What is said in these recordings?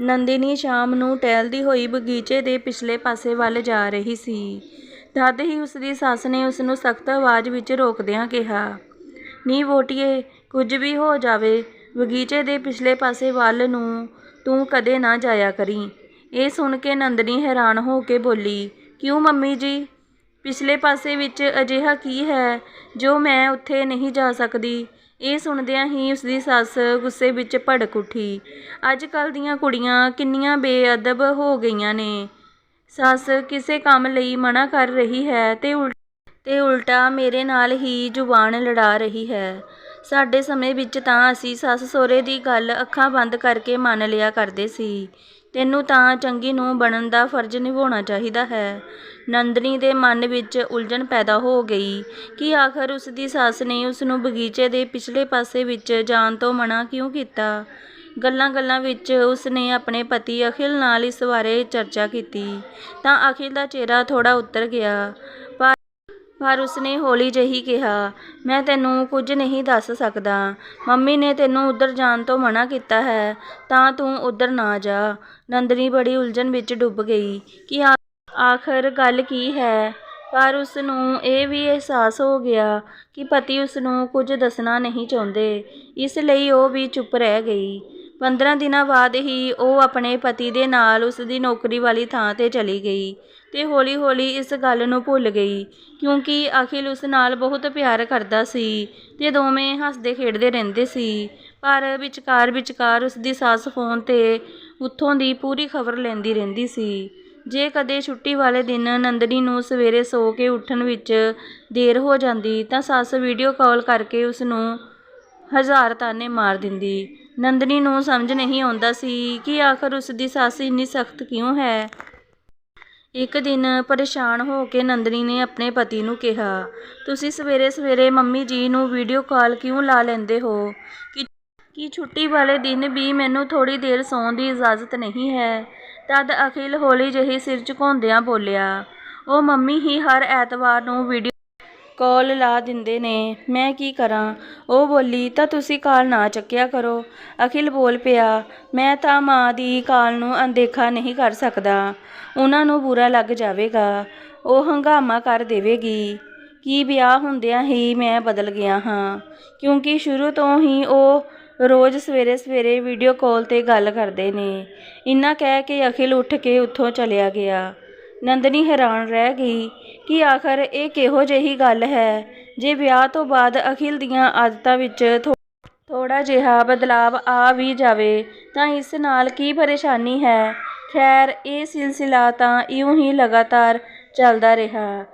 ਨੰਦਿਨੀ ਸ਼ਾਮ ਨੂੰ ਟਹਿਲਦੀ ਹੋਈ ਬਗੀਚੇ ਦੇ ਪਿਛਲੇ ਪਾਸੇ ਵੱਲ ਜਾ ਰਹੀ ਸੀ। ਤਦ ਹੀ ਉਸਦੀ ਸੱਸ ਨੇ ਉਸਨੂੰ ਸਖ਼ਤ ਆਵਾਜ਼ ਵਿੱਚ ਰੋਕਦਿਆਂ ਕਿਹਾ, "ਨੀ ਵੋਟੀਏ ਕੁਝ ਵੀ ਹੋ ਜਾਵੇ, ਬਗੀਚੇ ਦੇ ਪਿਛਲੇ ਪਾਸੇ ਵੱਲ ਨੂੰ ਤੂੰ ਕਦੇ ਨਾ ਜਾਇਆ ਕਰੀਂ।" ਇਹ ਸੁਣ ਕੇ ਨੰਦਨੀ ਹੈਰਾਨ ਹੋ ਕੇ ਬੋਲੀ, "ਕਿਉਂ ਮੰਮੀ ਜੀ? ਪਿਛਲੇ ਪਾਸੇ ਵਿੱਚ ਅਜਿਹਾ ਕੀ ਹੈ ਜੋ ਮੈਂ ਉੱਥੇ ਨਹੀਂ ਜਾ ਸਕਦੀ?" ਇਹ ਸੁਣਦਿਆਂ ਹੀ ਉਸਦੀ ਸੱਸ ਗੁੱਸੇ ਵਿੱਚ ਭੜਕ ਉੱਠੀ, "ਅੱਜ-ਕੱਲ੍ਹ ਦੀਆਂ ਕੁੜੀਆਂ ਕਿੰਨੀਆਂ ਬੇਅਦਬ ਹੋ ਗਈਆਂ ਨੇ। ਸੱਸ ਕਿਸੇ ਕੰਮ ਲਈ ਮਨਾ ਕਰ ਰਹੀ ਹੈ ਤੇ ਉਲਟਾ ਮੇਰੇ ਨਾਲ ਹੀ ਜ਼ੁਬਾਨ ਲੜਾ ਰਹੀ ਹੈ। ਸਾਡੇ ਸਮੇਂ ਵਿੱਚ ਤਾਂ ਅਸੀਂ ਸੱਸ-ਸਹੁਰੇ ਦੀ ਗੱਲ ਅੱਖਾਂ ਬੰਦ ਕਰਕੇ ਮੰਨ ਲਿਆ ਕਰਦੇ ਸੀ। ਤੈਨੂੰ ਤਾਂ ਚੰਗੀ ਨੂੰਹ ਬਣਨ ਦਾ ਫ਼ਰਜ਼ ਨਿਭਾਉਣਾ ਚਾਹੀਦਾ ਹੈ।" ਨੰਦਨੀ ਦੇ ਮਨ ਵਿੱਚ ਉਲਝਣ ਪੈਦਾ ਹੋ ਗਈ ਕਿ ਆਖ਼ਰ ਉਸਦੀ ਸੱਸ ਨੇ ਉਸਨੂੰ ਬਗੀਚੇ ਦੇ ਪਿਛਲੇ ਪਾਸੇ ਵਿੱਚ ਜਾਣ ਤੋਂ ਮਨਾ ਕਿਉਂ ਕੀਤਾ। ਗੱਲਾਂ-ਗੱਲਾਂ ਵਿੱਚ ਉਸਨੇ ਆਪਣੇ ਪਤੀ ਅਖਿਲ ਨਾਲ ਇਸ ਬਾਰੇ ਚਰਚਾ ਕੀਤੀ ਤਾਂ ਅਖਿਲ ਦਾ ਚਿਹਰਾ ਥੋੜ੍ਹਾ ਉਤਰ ਗਿਆ। ਪਰ ਉਸਨੇ ਹੌਲੀ ਜਿਹੀ ਕਿਹਾ, "ਮੈਂ ਤੈਨੂੰ ਕੁਝ ਨਹੀਂ ਦੱਸ ਸਕਦਾ। ਮੰਮੀ ਨੇ ਤੈਨੂੰ ਉੱਧਰ ਜਾਣ ਤੋਂ ਮਨਾ ਕੀਤਾ ਹੈ ਤਾਂ ਤੂੰ ਉੱਧਰ ਨਾ ਜਾ।" ਨੰਦਨੀ ਬੜੀ ਉਲਝਣ ਵਿੱਚ ਡੁੱਬ ਗਈ ਕਿ ਆਖ਼ਰ ਗੱਲ ਕੀ ਹੈ, ਪਰ ਉਸਨੂੰ ਇਹ ਵੀ ਅਹਿਸਾਸ ਹੋ ਗਿਆ ਕਿ ਪਤੀ ਉਸਨੂੰ ਕੁਝ ਦੱਸਣਾ ਨਹੀਂ ਚਾਹੁੰਦੇ, ਇਸ ਲਈ ਉਹ ਵੀ ਚੁੱਪ ਰਹਿ ਗਈ। ਪੰਦਰਾਂ ਦਿਨਾਂ ਬਾਅਦ ਹੀ ਉਹ ਆਪਣੇ ਪਤੀ ਦੇ ਨਾਲ ਉਸਦੀ ਨੌਕਰੀ ਵਾਲੀ ਥਾਂ 'ਤੇ ਚਲੀ ਗਈ ਤੇ ਹੌਲੀ-ਹੌਲੀ ਇਸ ਗੱਲ ਨੂੰ ਭੁੱਲ ਗਈ, ਕਿਉਂਕਿ ਅਖਿਲ ਉਸ ਨਾਲ ਬਹੁਤ ਪਿਆਰ ਕਰਦਾ ਸੀ ਤੇ ਦੋਵੇਂ ਹੱਸਦੇ-ਖੇਡਦੇ ਰਹਿੰਦੇ ਸੀ। ਪਰ ਵਿਚਕਾਰ-ਵਿਚਕਾਰ ਉਸਦੀ ਸੱਸ ਫ਼ੋਨ 'ਤੇ ਉੱਥੋਂ ਦੀ ਪੂਰੀ ਖ਼ਬਰ ਲੈਂਦੀ ਰਹਿੰਦੀ ਸੀ। ਜੇ ਕਦੇ ਛੁੱਟੀ ਵਾਲੇ ਦਿਨ ਨੰਦਨੀ ਨੂੰ ਸਵੇਰੇ ਸੌਂ ਕੇ ਉੱਠਣ ਵਿੱਚ ਦੇਰ ਹੋ ਜਾਂਦੀ ਤਾਂ ਸੱਸ ਵੀਡੀਓ ਕਾਲ ਕਰਕੇ ਉਸਨੂੰ ਹਜ਼ਾਰ ਤਾਨੇ ਮਾਰ ਦਿੰਦੀ। ਨੰਦਨੀ ਨੂੰ ਸਮਝ ਨਹੀਂ ਆਉਂਦਾ ਸੀ ਕਿ ਆਖ਼ਰ ਉਸਦੀ ਸੱਸ ਇੰਨੀ ਸਖ਼ਤ ਕਿਉਂ ਹੈ। ਇੱਕ ਦਿਨ ਪਰੇਸ਼ਾਨ ਹੋ ਕੇ ਨੰਦਨੀ ਨੇ ਆਪਣੇ ਪਤੀ ਨੂੰ ਕਿਹਾ, "ਤੁਸੀਂ ਸਵੇਰੇ-ਸਵੇਰੇ ਮੰਮੀ ਜੀ ਨੂੰ ਵੀਡੀਓ ਕਾਲ ਕਿਉਂ ਲਾ ਲੈਂਦੇ ਹੋ? ਕੀ ਛੁੱਟੀ ਵਾਲੇ ਦਿਨ ਵੀ ਮੈਨੂੰ ਥੋੜ੍ਹੀ ਦੇਰ ਸੌਣ ਦੀ ਇਜਾਜ਼ਤ ਨਹੀਂ ਹੈ?" ਤਦ ਅਖਿਲ ਹੌਲੀ ਜਿਹੀ ਸਿਰ ਝੁਕਾਉਂਦਿਆਂ ਬੋਲਿਆ, "ਉਹ ਮੰਮੀ ਹੀ ਹਰ ਐਤਵਾਰ ਨੂੰ ਵੀਡੀਓ ਕਾਲ ਲਾ ਦਿੰਦੇ ਨੇ, ਮੈਂ ਕੀ ਕਰਾਂ?" ਉਹ ਬੋਲੀ, "ਤਾਂ ਤੁਸੀਂ ਕਾਲ ਨਾ ਚੱਕਿਆ ਕਰੋ।" ਅਖਿਲ ਬੋਲ ਪਿਆ, "ਮੈਂ ਤਾਂ ਮਾਂ ਦੀ ਕਾਲ ਨੂੰ ਅਣਦੇਖਾ ਨਹੀਂ ਕਰ ਸਕਦਾ। ਉਹਨਾਂ ਨੂੰ ਬੁਰਾ ਲੱਗ ਜਾਵੇਗਾ। ਉਹ ਹੰਗਾਮਾ ਕਰ ਦੇਵੇਗੀ ਕਿ ਵਿਆਹ ਹੁੰਦਿਆਂ ਹੀ ਮੈਂ ਬਦਲ ਗਿਆ ਹਾਂ, ਕਿਉਂਕਿ ਸ਼ੁਰੂ ਤੋਂ ਹੀ ਉਹ ਰੋਜ਼ ਸਵੇਰੇ-ਸਵੇਰੇ ਵੀਡੀਓ ਕਾਲ 'ਤੇ ਗੱਲ ਕਰਦੇ ਨੇ।" ਇੰਨਾ ਕਹਿ ਕੇ ਅਖਿਲ ਉੱਠ ਕੇ ਉੱਥੋਂ ਚਲਿਆ ਗਿਆ। ਨੰਦਨੀ ਹੈਰਾਨ ਰਹਿ ਗਈ ਕਿ ਆਖ਼ਰ ਇਹ ਕਿਹੋ ਜਿਹੀ ਗੱਲ ਹੈ, ਜੇ ਵਿਆਹ ਤੋਂ ਬਾਅਦ ਅਖਿਲ ਦੀਆਂ ਆਦਤਾਂ ਵਿੱਚ ਥੋੜ੍ਹਾ ਜਿਹਾ ਬਦਲਾਵ ਆ ਵੀ ਜਾਵੇ ਤਾਂ ਇਸ ਨਾਲ ਕੀ ਪਰੇਸ਼ਾਨੀ ਹੈ। ਖ਼ੈਰ, ਇਹ ਸਿਲਸਿਲਾ ਤਾਂ ਇਉਂ ਹੀ ਲਗਾਤਾਰ ਚੱਲਦਾ ਰਿਹਾ।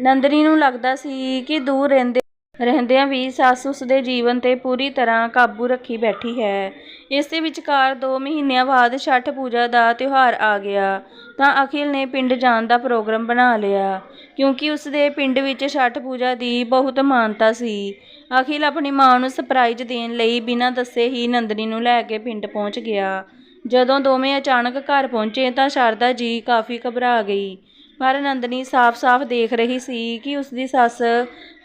ਨੰਦਨੀ ਨੂੰ ਲੱਗਦਾ ਸੀ ਕਿ ਦੂਰ ਰਹਿੰਦੇ ਰਹਿੰਦਿਆਂ ਵੀ ਸੱਸ ਉਸਦੇ ਜੀਵਨ 'ਤੇ ਪੂਰੀ ਤਰ੍ਹਾਂ ਕਾਬੂ ਰੱਖੀ ਬੈਠੀ ਹੈ। ਇਸੇ ਵਿਚਕਾਰ ਦੋ ਮਹੀਨਿਆਂ ਬਾਅਦ ਛਠ ਪੂਜਾ ਦਾ ਤਿਉਹਾਰ ਆ ਗਿਆ ਤਾਂ ਅਖਿਲ ਨੇ ਪਿੰਡ ਜਾਣ ਦਾ ਪ੍ਰੋਗਰਾਮ ਬਣਾ ਲਿਆ, ਕਿਉਂਕਿ ਉਸਦੇ ਪਿੰਡ ਵਿੱਚ ਛਠ ਪੂਜਾ ਦੀ ਬਹੁਤ ਮਾਨਤਾ ਸੀ। ਅਖਿਲ ਆਪਣੀ ਮਾਂ ਨੂੰ ਸਰਪ੍ਰਾਈਜ਼ ਦੇਣ ਲਈ ਬਿਨਾਂ ਦੱਸੇ ਹੀ ਨੰਦਨੀ ਨੂੰ ਲੈ ਕੇ ਪਿੰਡ ਪਹੁੰਚ ਗਿਆ। ਜਦੋਂ ਦੋਵੇਂ ਅਚਾਨਕ ਘਰ ਪਹੁੰਚੇ ਤਾਂ ਸ਼ਾਰਦਾ ਜੀ ਕਾਫ਼ੀ ਘਬਰਾ ਗਈ, ਪਰ ਨੰਦਨੀ ਸਾਫ਼-ਸਾਫ਼ ਦੇਖ ਰਹੀ ਸੀ ਕਿ ਉਸਦੀ ਸੱਸ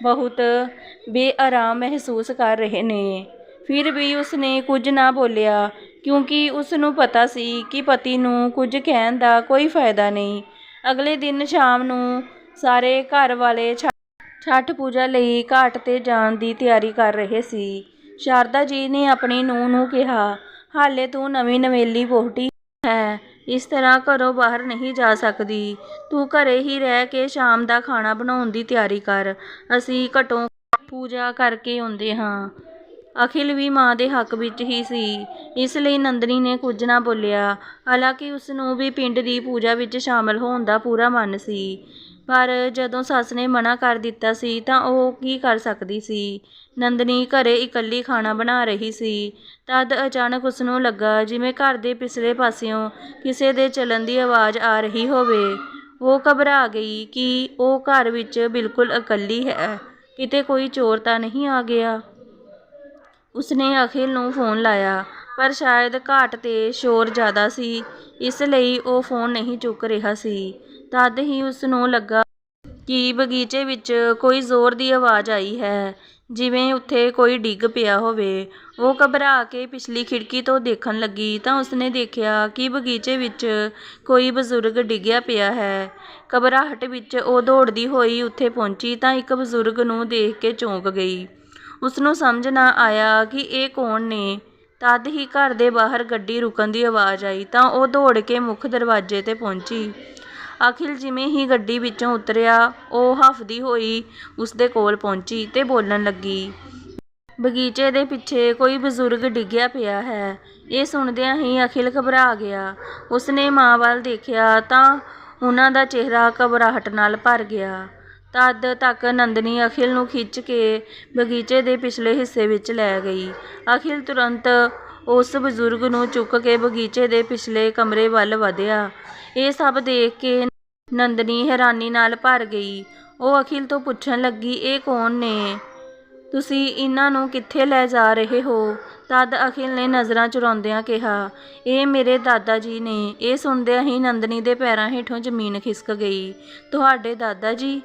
ਬਹੁਤ ਬੇਆਰਾਮ ਮਹਿਸੂਸ ਕਰ ਰਹੇ ਨੇ। ਫਿਰ ਵੀ ਉਸਨੇ ਕੁਝ ਨਾ ਬੋਲਿਆ, ਕਿਉਂਕਿ ਉਸਨੂੰ ਪਤਾ ਸੀ ਕਿ ਪਤੀ ਨੂੰ ਕੁਝ ਕਹਿਣ ਦਾ ਕੋਈ ਫ਼ਾਇਦਾ ਨਹੀਂ। ਅਗਲੇ ਦਿਨ ਸ਼ਾਮ ਨੂੰ ਸਾਰੇ ਘਰ ਵਾਲੇ ਛਠ ਪੂਜਾ ਲਈ ਘਾਟ 'ਤੇ ਜਾਣ ਦੀ ਤਿਆਰੀ ਕਰ ਰਹੇ ਸੀ। ਸ਼ਾਰਦਾ ਜੀ ਨੇ ਆਪਣੀ ਨੂੰਹ ਨੂੰ ਕਿਹਾ, "ਹਾਲੇ ਤੂੰ ਨਵੀਂ-ਨਵੇਲੀ ਵਹੁਟੀ ਹੈ ਇਸ ਤਰ੍ਹਾਂ ਘਰੋਂ ਬਾਹਰ ਨਹੀਂ ਜਾ ਸਕਦੀ। ਤੂੰ ਘਰੇ ਹੀ ਰਹਿ ਕੇ ਸ਼ਾਮ ਦਾ ਖਾਣਾ ਬਣਾਉਣ ਦੀ ਤਿਆਰੀ ਕਰ, ਅਸੀਂ ਘਟੋ-ਘੱਟ ਪੂਜਾ ਕਰਕੇ ਆਉਂਦੇ ਹਾਂ।" ਅਖਿਲ ਵੀ ਮਾਂ ਦੇ ਹੱਕ ਵਿੱਚ ਹੀ ਸੀ, ਇਸ ਲਈ ਨੰਦਨੀ ਨੇ ਕੁਝ ਨਾ ਬੋਲਿਆ। ਹਾਲਾਂਕਿ ਉਸਨੂੰ ਵੀ ਪਿੰਡ ਦੀ ਪੂਜਾ ਵਿੱਚ ਸ਼ਾਮਲ ਹੋਣ ਦਾ ਪੂਰਾ ਮਨ ਸੀ, ਪਰ ਜਦੋਂ ਸੱਸ ਨੇ ਮਨਾ ਕਰ ਦਿੱਤਾ ਸੀ ਤਾਂ ਉਹ ਕੀ ਕਰ ਸਕਦੀ ਸੀ। ਨੰਦਨੀ ਘਰੇ ਇਕੱਲੀ ਖਾਣਾ ਬਣਾ ਰਹੀ ਸੀ, ਤਦ ਅਚਾਨਕ ਉਸਨੂੰ ਲੱਗਾ ਜਿਵੇਂ ਘਰ ਦੇ ਪਿਛਲੇ ਪਾਸਿਓਂ ਕਿਸੇ ਦੇ ਚੱਲਣ ਦੀ ਆਵਾਜ਼ ਆ ਰਹੀ ਹੋਵੇ। ਉਹ ਘਬਰਾ ਗਈ ਕਿ ਉਹ ਘਰ ਵਿੱਚ ਬਿਲਕੁਲ ਇਕੱਲੀ ਹੈ, ਕਿਤੇ ਕੋਈ ਚੋਰ ਤਾਂ ਨਹੀਂ ਆ ਗਿਆ। ਉਸਨੇ ਅਖਿਲ ਨੂੰ ਫ਼ੋਨ ਲਾਇਆ, ਪਰ ਸ਼ਾਇਦ ਘਾਟ 'ਤੇ ਸ਼ੋਰ ਜ਼ਿਆਦਾ ਸੀ, ਇਸ ਲਈ ਉਹ ਫ਼ੋਨ ਨਹੀਂ ਚੁੱਕ ਰਿਹਾ ਸੀ। ਤਦ ਹੀ ਉਸਨੂੰ ਲੱਗਾ ਕਿ ਬਗੀਚੇ ਵਿੱਚ ਕੋਈ ਜ਼ੋਰ ਦੀ ਆਵਾਜ਼ ਆਈ ਹੈ। ਜਿਵੇਂ ਉੱਥੇ ਕੋਈ ਡਿੱਗ ਪਿਆ ਹੋਵੇ। ਉਹ ਘਬਰਾ ਕੇ ਪਿਛਲੀ ਖਿੜਕੀ ਤੋਂ ਦੇਖਣ ਲੱਗੀ ਤਾਂ ਉਸਨੇ ਦੇਖਿਆ ਕਿ ਬਗੀਚੇ ਵਿੱਚ ਕੋਈ ਬਜ਼ੁਰਗ ਡਿੱਗਿਆ ਪਿਆ ਹੈ। ਘਬਰਾਹਟ ਵਿੱਚ ਉਹ ਦੌੜਦੀ ਹੋਈ ਉੱਥੇ ਪਹੁੰਚੀ ਤਾਂ ਇੱਕ ਬਜ਼ੁਰਗ ਨੂੰ ਦੇਖ ਕੇ ਚੌਂਕ ਗਈ। ਉਸਨੂੰ ਸਮਝ ਨਾ ਆਇਆ ਕਿ ਇਹ ਕੌਣ ਨੇ। ਤਦ ਹੀ ਘਰ ਦੇ ਬਾਹਰ ਗੱਡੀ ਰੁਕਣ ਦੀ ਆਵਾਜ਼ ਆਈ ਤਾਂ ਉਹ ਦੌੜ ਕੇ ਮੁੱਖ ਦਰਵਾਜ਼ੇ ਤੇ ਪਹੁੰਚੀ। ਅਖਿਲ ਜਿਵੇਂ ਹੀ ਗੱਡੀ ਵਿੱਚੋਂ ਉਤਰਿਆ, ਉਹ ਹਫਦੀ ਹੋਈ, ਉਸਦੇ ਕੋਲ ਪਹੁੰਚੀ ਤੇ ਬੋਲਣ ਲੱਗੀ, ਬਗੀਚੇ ਦੇ ਪਿੱਛੇ ਕੋਈ ਬਜ਼ੁਰਗ ਡਿੱਗਿਆ ਪਿਆ ਹੈ। ਇਹ ਸੁਣਦਿਆਂ ਹੀ ਅਖਿਲ ਘਬਰਾ ਗਿਆ। ਉਸਨੇ ਮਾਂ ਵੱਲ ਦੇਖਿਆ ਤਾਂ ਉਹਨਾਂ ਦਾ ਚਿਹਰਾ ਘਬਰਾਹਟ ਨਾਲ ਭਰ ਗਿਆ। ਤਦ ਤੱਕ ਨੰਦਨੀ ਅਖਿਲ ਨੂੰ ਖਿੱਚ ਕੇ ਬਗੀਚੇ ਦੇ ਪਿਛਲੇ ਹਿੱਸੇ ਵਿੱਚ ਲੈ ਗਈ। ਅਖਿਲ ਤੁਰੰਤ ਉਸ ਬਜ਼ੁਰਗ ਨੂੰ ਚੁੱਕ ਕੇ ਬਗੀਚੇ ਦੇ ਪਿਛਲੇ ਕਮਰੇ ਵੱਲ ਵਧਿਆ। ਇਹ ਸਭ ਦੇਖ ਕੇ ਨੰਦਨੀ ਹੈਰਾਨੀ ਨਾਲ ਭਰ ਗਈ। ਉਹ ਅਖਿਲ ਤੋਂ ਪੁੱਛਣ ਲੱਗੀ, ਇਹ ਕੌਣ ਨੇ? ਤੁਸੀਂ ਇਹਨਾਂ ਨੂੰ ਕਿੱਥੇ ਲੈ ਜਾ ਰਹੇ ਹੋ? ਤਦ ਅਖਿਲ ਨੇ ਨਜ਼ਰਾਂ ਚੁਰਾਉਂਦਿਆਂ ਕਿਹਾ, ਇਹ ਮੇਰੇ ਦਾਦਾ ਜੀ ਨੇ। ਇਹ ਸੁਣਦਿਆਂ ਹੀ ਨੰਦਨੀ ਦੇ ਪੈਰਾਂ ਹੇਠੋਂ ਜ਼ਮੀਨ ਖਿਸਕ ਗਈ। ਤੁਹਾਡੇ ਦਾਦਾ ਜੀ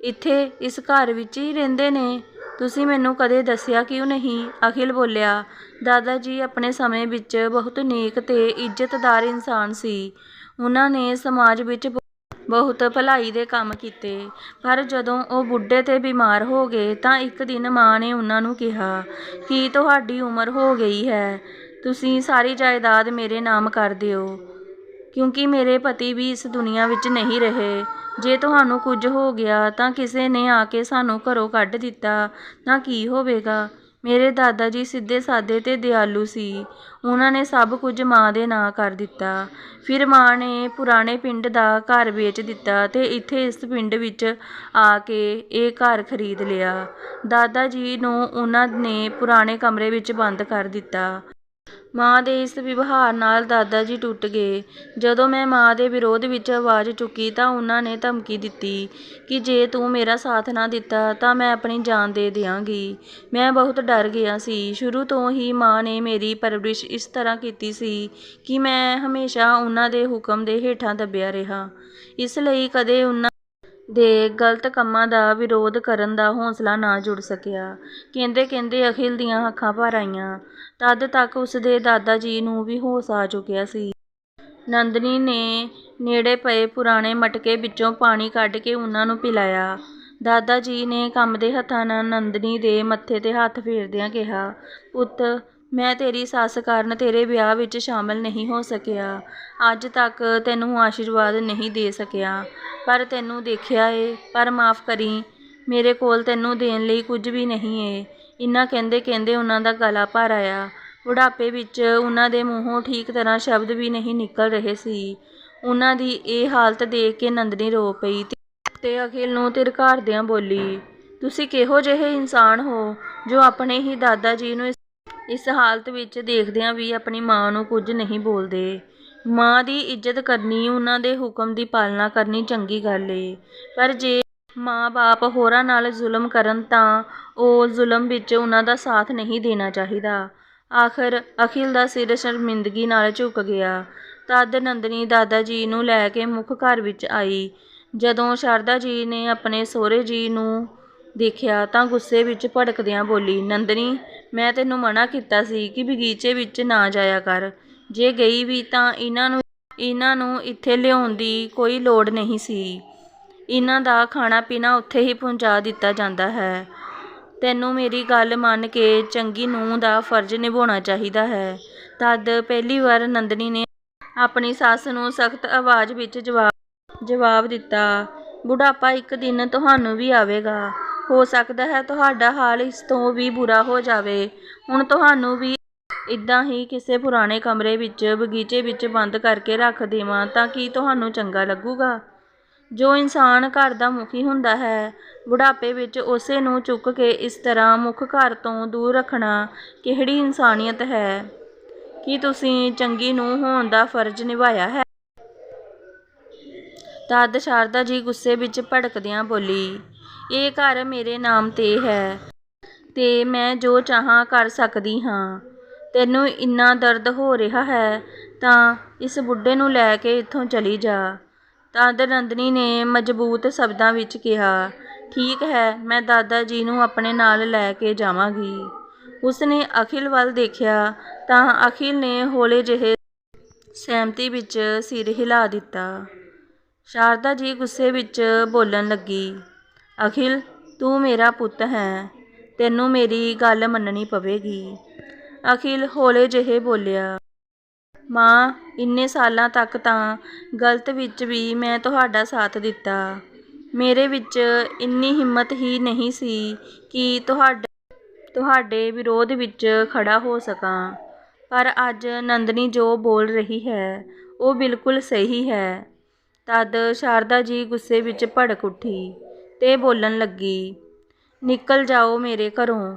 ਇੱਥੇ ਇਸ ਘਰ ਵਿੱਚ ਹੀ ਰਹਿੰਦੇ ਨੇ? ਤੁਸੀਂ ਮੈਨੂੰ ਕਦੇ ਦੱਸਿਆ ਕਿਉਂ ਨਹੀਂ? ਅਖਿਲ ਬੋਲਿਆ, ਦਾਦਾ ਜੀ ਆਪਣੇ ਸਮੇਂ ਵਿੱਚ ਬਹੁਤ ਨੇਕ ਤੇ ਇੱਜ਼ਤਦਾਰ ਇਨਸਾਨ ਸੀ। ਉਹਨਾਂ ਨੇ ਸਮਾਜ ਵਿੱਚ ਬ- ਬਹੁਤ ਭਲਾਈ ਦੇ ਕੰਮ ਕੀਤੇ। ਪਰ ਜਦੋਂ ਉਹ ਬੁੱਢੇ ਤੇ ਬਿਮਾਰ ਹੋ ਗਏ ਤਾਂ ਇੱਕ ਦਿਨ ਮਾਂ ਨੇ ਉਹਨਾਂ ਨੂੰ ਕਿਹਾ, ਕਿ ਤੁਹਾਡੀ ਉਮਰ ਹੋ ਗਈ ਹੈ? ਤੁਸੀਂ ਸਾਰੀ ਜਾਇਦਾਦ ਮੇਰੇ ਨਾਮ ਕਰ ਦਿਓ। ਕਿਉਂਕਿ ਮੇਰੇ ਪਤੀ ਵੀ ਇਸ ਦੁਨੀਆ ਵਿੱਚ ਨਹੀਂ ਰਹੇ। ਜੇ ਤੁਹਾਨੂੰ ਕੁਝ ਹੋ ਗਿਆ ਤਾਂ ਕਿਸੇ ਨੇ ਆ ਕੇ ਸਾਨੂੰ ਘਰੋਂ ਕੱਢ ਦਿੱਤਾ। ਤਾਂ ਕੀ ਹੋਵੇਗਾ? ਮੇਰੇ ਦਾਦਾ ਜੀ ਸਿੱਧੇ ਸਾਦੇ ਅਤੇ ਦਿਆਲੂ ਸੀ। ਉਹਨਾਂ ਨੇ ਸਭ ਕੁਝ ਮਾਂ ਦੇ ਨਾਂ ਕਰ ਦਿੱਤਾ। ਫਿਰ ਮਾਂ ਨੇ ਪੁਰਾਣੇ ਪਿੰਡ ਦਾ ਘਰ ਵੇਚ ਦਿੱਤਾ ਅਤੇ ਇੱਥੇ ਇਸ ਪਿੰਡ ਵਿੱਚ ਆ ਕੇ ਇਹ ਘਰ ਖਰੀਦ ਲਿਆ। ਦਾਦਾ ਜੀ ਨੂੰ ਉਹਨਾਂ ਨੇ ਪੁਰਾਣੇ ਕਮਰੇ ਵਿੱਚ ਬੰਦ ਕਰ ਦਿੱਤਾ। ਮਾਂ ਦੇ ਇਸ ਵਿਵਹਾਰ ਨਾਲ ਦਾਦਾ ਜੀ ਟੁੱਟ ਗਏ। ਜਦੋਂ ਮੈਂ ਮਾਂ ਦੇ ਵਿਰੋਧ ਵਿੱਚ ਆਵਾਜ਼ ਚੁੱਕੀ ਤਾਂ ਉਹਨਾਂ ਨੇ ਧਮਕੀ ਦਿੱਤੀ ਕਿ ਜੇ ਤੂੰ ਮੇਰਾ ਸਾਥ ਨਾ ਦਿੱਤਾ ਤਾਂ ਮੈਂ ਆਪਣੀ ਜਾਨ ਦੇ ਦਿਆਂਗੀ। ਮੈਂ ਬਹੁਤ ਡਰ ਗਿਆ ਸੀ। ਸ਼ੁਰੂ ਤੋਂ ਹੀ ਮਾਂ ਨੇ ਮੇਰੀ ਪਰਵਰਿਸ਼ ਇਸ ਤਰ੍ਹਾਂ ਕੀਤੀ ਸੀ ਕਿ ਮੈਂ ਹਮੇਸ਼ਾ ਉਹਨਾਂ ਦੇ ਹੁਕਮ ਦੇ ਹੇਠਾਂ ਦੱਬਿਆ ਰਿਹਾ। ਇਸ ਲਈ ਕਦੇ ਉਹਨਾਂ ਦੇ ਗਲਤ ਕੰਮਾਂ ਦਾ ਵਿਰੋਧ ਕਰਨ ਦਾ ਹੌਂਸਲਾ ਨਾ ਜੁੜ ਸਕਿਆ। ਕਹਿੰਦੇ ਕਹਿੰਦੇ ਅਖਿਲ ਦੀਆਂ ਅੱਖਾਂ ਭਰ ਆਈਆਂ। ਤਦ ਤੱਕ ਉਸਦੇ ਦਾਦਾ ਜੀ ਨੂੰ ਵੀ ਹੋਸ਼ ਆ ਚੁੱਕਿਆ ਸੀ। ਨੰਦਨੀ ਨੇ ਨੇੜੇ ਪਏ ਪੁਰਾਣੇ ਮਟਕੇ ਵਿੱਚੋਂ ਪਾਣੀ ਕੱਢ ਕੇ ਉਹਨਾਂ ਨੂੰ ਪਿਲਾਇਆ। ਦਾਦਾ ਜੀ ਨੇ ਕੰਬਦੇ ਹੱਥਾਂ ਨਾਲ ਨੰਦਨੀ ਦੇ ਮੱਥੇ ਤੇ ਹੱਥ ਫੇਰਦਿਆਂ ਕਿਹਾ, ਪੁੱਤ ਮੈਂ ਤੇਰੀ ਸੱਸ ਕਾਰਨ ਤੇਰੇ ਵਿਆਹ ਵਿੱਚ ਸ਼ਾਮਲ ਨਹੀਂ ਹੋ ਸਕਿਆ। ਅੱਜ ਤੱਕ ਤੈਨੂੰ ਆਸ਼ੀਰਵਾਦ ਨਹੀਂ ਦੇ ਸਕਿਆ। ਪਰ ਤੈਨੂੰ ਦੇਖਿਆ ਏ। ਪਰ ਮਾਫ ਕਰੀ। ਮੇਰੇ ਕੋਲ ਤੈਨੂੰ ਦੇਣ ਲਈ ਕੁਝ ਵੀ ਨਹੀਂ ਏ। ਇੰਨਾ ਕਹਿੰਦੇ ਕਹਿੰਦੇ ਉਹਨਾਂ ਦਾ ਗਲਾ ਭਰ ਆਇਆ। ਬੁਢਾਪੇ ਵਿੱਚ ਉਹਨਾਂ ਦੇ ਮੂੰਹੋਂ ਠੀਕ ਤਰ੍ਹਾਂ ਸ਼ਬਦ ਵੀ ਨਹੀਂ ਨਿਕਲ ਰਹੇ ਸੀ। ਉਹਨਾਂ ਦੀ ਇਹ ਹਾਲਤ ਦੇਖ ਕੇ ਨੰਦਨੀ ਰੋ ਪਈ। ਤੇ- ਅਖਿਲ ਨੂੰ ਤਿਰਕਾਰਦਿਆਂ ਬੋਲੀ, ਤੁਸੀਂ ਕਿਹੋ ਜਿਹੇ ਇਨਸਾਨ ਹੋ ਜੋ ਆਪਣੇ ਹੀ ਦਾਦਾ ਜੀ ਨੂੰ ਇਸ ਹਾਲਤ ਵਿੱਚ ਦੇਖਦਿਆਂ ਵੀ ਆਪਣੀ ਮਾਂ ਨੂੰ ਕੁਝ ਨਹੀਂ ਬੋਲਦੇ। ਮਾਂ ਦੀ ਇੱਜ਼ਤ ਕਰਨੀ, ਉਹਨਾਂ ਦੇ ਹੁਕਮ ਦੀ ਪਾਲਣਾ ਕਰਨੀ ਚੰਗੀ ਗੱਲ ਏ। ਪਰ ਜੇ ਮਾਂ-ਬਾਪ ਹੋਰਾਂ ਨਾਲ ਜ਼ੁਲਮ ਕਰਨ ਤਾਂ ਉਹ ਜ਼ੁਲਮ ਵਿੱਚ ਉਹਨਾਂ ਦਾ ਸਾਥ ਨਹੀਂ ਦੇਣਾ ਚਾਹੀਦਾ। ਆਖਰ ਅਖਿਲ ਦਾ ਸਿਰ ਸ਼ਰਮਿੰਦਗੀ ਨਾਲ ਝੁਕ ਗਿਆ। ਤਦ ਨੰਦਨੀ ਦਾਦਾ ਜੀ ਨੂੰ ਲੈ ਕੇ ਮੁੱਖ ਘਰ ਵਿੱਚ ਆਈ। ਜਦੋਂ ਸ਼ਾਰਦਾ ਜੀ ਨੇ ਆਪਣੇ ਸਹੁਰੇ ਜੀ ਨੂੰ ਦੇਖਿਆ ਤਾਂ ਗੁੱਸੇ ਵਿੱਚ ਭੜਕਦਿਆਂ ਬੋਲੀ, ਨੰਦਨੀ, ਮੈਂ ਤੈਨੂੰ ਮਨਾ ਕੀਤਾ ਸੀ ਕਿ ਬਗੀਚੇ ਵਿੱਚ ਨਾ ਜਾਇਆ ਕਰ। ਜੇ ਗਈ ਵੀ ਤਾਂ ਇਹਨਾਂ ਨੂੰ ਇਹਨਾਂ ਨੂੰ ਇੱਥੇ ਲਿਆਉਣ ਦੀ ਕੋਈ ਲੋੜ ਨਹੀਂ ਸੀ। ਇਹਨਾਂ ਦਾ ਖਾਣਾ ਪੀਣਾ ਉੱਥੇ ਹੀ ਪਹੁੰਚਾ ਦਿੱਤਾ ਜਾਂਦਾ ਹੈ। ਤੈਨੂੰ ਮੇਰੀ ਗੱਲ ਮੰਨ ਕੇ ਚੰਗੀ ਨੂੰਹ ਦਾ ਫਰਜ਼ ਨਿਭਾਉਣਾ ਚਾਹੀਦਾ ਹੈ। ਤਦ ਪਹਿਲੀ ਵਾਰ ਨੰਦਨੀ ਨੇ ਆਪਣੀ ਸੱਸ ਨੂੰ ਸਖਤ ਆਵਾਜ਼ ਵਿੱਚ ਜਵਾਬ ਜਵਾਬ ਦਿੱਤਾ, ਬੁਢਾਪਾ ਇੱਕ ਦਿਨ ਤੁਹਾਨੂੰ ਵੀ ਆਵੇਗਾ। ਹੋ ਸਕਦਾ ਹੈ ਤੁਹਾਡਾ ਹਾਲ ਇਸ ਤੋਂ ਵੀ ਬੁਰਾ ਹੋ ਜਾਵੇ। ਹੁਣ ਤੁਹਾਨੂੰ ਵੀ ਇਦਾਂ ਹੀ ਕਿਸੇ ਪੁਰਾਣੇ ਕਮਰੇ ਵਿੱਚ, ਬਗੀਚੇ ਵਿੱਚ ਬੰਦ ਕਰਕੇ ਰੱਖ ਦੇਵਾਂ ਤਾਂ ਕੀ ਤੁਹਾਨੂੰ ਚੰਗਾ ਲੱਗੂਗਾ? ਜੋ ਇਨਸਾਨ ਘਰ ਦਾ ਮੁਖੀ ਹੁੰਦਾ ਹੈ, ਬੁਢਾਪੇ ਵਿੱਚ ਉਸੇ ਨੂੰ ਚੁੱਕ ਕੇ ਇਸ ਤਰ੍ਹਾਂ ਮੁੱਖ ਘਰ ਤੋਂ ਦੂਰ ਰੱਖਣਾ ਕਿਹੜੀ ਇਨਸਾਨੀਅਤ ਹੈ? ਕੀ ਤੁਸੀਂ ਚੰਗੀ ਨੂੰ ਹੋਣ ਦਾ ਫਰਜ਼ ਨਿਭਾਇਆ ਹੈ? ਤਦ ਸ਼ਾਰਦਾ ਜੀ ਗੁੱਸੇ ਵਿੱਚ ਭੜਕਦਿਆਂ ਬੋਲੀ ਇਹ ਘਰ ਮੇਰੇ ਨਾਮ ਤੇ ਹੈ ਅਤੇ ਮੈਂ ਜੋ ਚਾਹਾਂ ਕਰ ਸਕਦੀ ਹਾਂ। ਤੈਨੂੰ ਇੰਨਾ ਦਰਦ ਹੋ ਰਿਹਾ ਹੈ ਤਾਂ ਇਸ ਬੁੱਢੇ ਨੂੰ ਲੈ ਕੇ ਇੱਥੋਂ ਚਲੀ ਜਾ। ਤਦ ਨੰਦਨੀ ਨੇ ਮਜ਼ਬੂਤ ਸ਼ਬਦਾਂ ਵਿੱਚ ਕਿਹਾ, ਠੀਕ ਹੈ, ਮੈਂ ਦਾਦਾ ਜੀ ਨੂੰ ਆਪਣੇ ਨਾਲ ਲੈ ਕੇ ਜਾਵਾਂਗੀ। ਉਸਨੇ ਅਖਿਲ ਵੱਲ ਦੇਖਿਆ ਤਾਂ ਅਖਿਲ ਨੇ ਹੌਲੇ ਜਿਹੇ ਸਹਿਮਤੀ ਵਿੱਚ ਸਿਰ ਹਿਲਾ ਦਿੱਤਾ। ਸ਼ਾਰਦਾ ਜੀ ਗੁੱਸੇ ਵਿੱਚ ਬੋਲਣ ਲੱਗੀ ਅਖਿਲ, ਤੂੰ ਮੇਰਾ ਪੁੱਤ ਹੈ, ਤੈਨੂੰ ਮੇਰੀ ਗੱਲ ਮੰਨਣੀ ਪਵੇਗੀ। ਅਖਿਲ ਹੌਲੇ ਜਿਹੇ ਬੋਲਿਆ, ਮਾਂ, ਇੰਨੇ ਸਾਲਾਂ ਤੱਕ ਤਾਂ ਗਲਤ ਵਿੱਚ ਵੀ ਮੈਂ ਤੁਹਾਡਾ ਸਾਥ ਦਿੱਤਾ। ਮੇਰੇ ਵਿੱਚ ਇੰਨੀ ਹਿੰਮਤ ਹੀ ਨਹੀਂ ਸੀ ਕਿ ਤੁਹਾਡੇ ਤੁਹਾਡੇ ਵਿਰੋਧ ਵਿੱਚ ਖੜਾ ਹੋ ਸਕਾਂ। ਪਰ ਅੱਜ ਨੰਦਨੀ ਜੋ ਬੋਲ ਰਹੀ ਹੈ, ਉਹ ਬਿਲਕੁਲ ਸਹੀ ਹੈ। ਤਦ ਸ਼ਾਰਦਾ ਜੀ ਗੁੱਸੇ ਵਿੱਚ ਭੜਕ ਉੱਠੀ। ਤੇ ਬੋਲਣ ਲੱਗੀ, ਨਿਕਲ ਜਾਓ ਮੇਰੇ ਘਰੋਂ,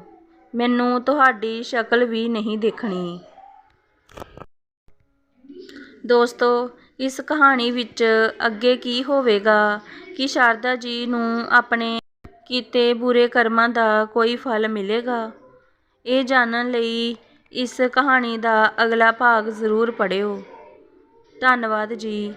ਮੈਨੂੰ ਤੁਹਾਡੀ ਸ਼ਕਲ ਵੀ ਨਹੀਂ ਦੇਖਣੀ। ਦੋਸਤੋ, ਇਸ ਕਹਾਣੀ ਵਿੱਚ ਅੱਗੇ ਕੀ ਹੋਵੇਗਾ ਕਿ ਸ਼ਾਰਦਾ ਜੀ ਨੂੰ ਆਪਣੇ ਕੀਤੇ ਬੁਰੇ ਕਰਮਾਂ ਦਾ ਕੋਈ ਫਲ ਮਿਲੇਗਾ? ਇਹ ਜਾਣਨ ਲਈ ਇਸ ਕਹਾਣੀ ਦਾ ਅਗਲਾ ਭਾਗ ਜ਼ਰੂਰ ਪੜ੍ਹਿਓ। ਧੰਨਵਾਦ ਜੀ।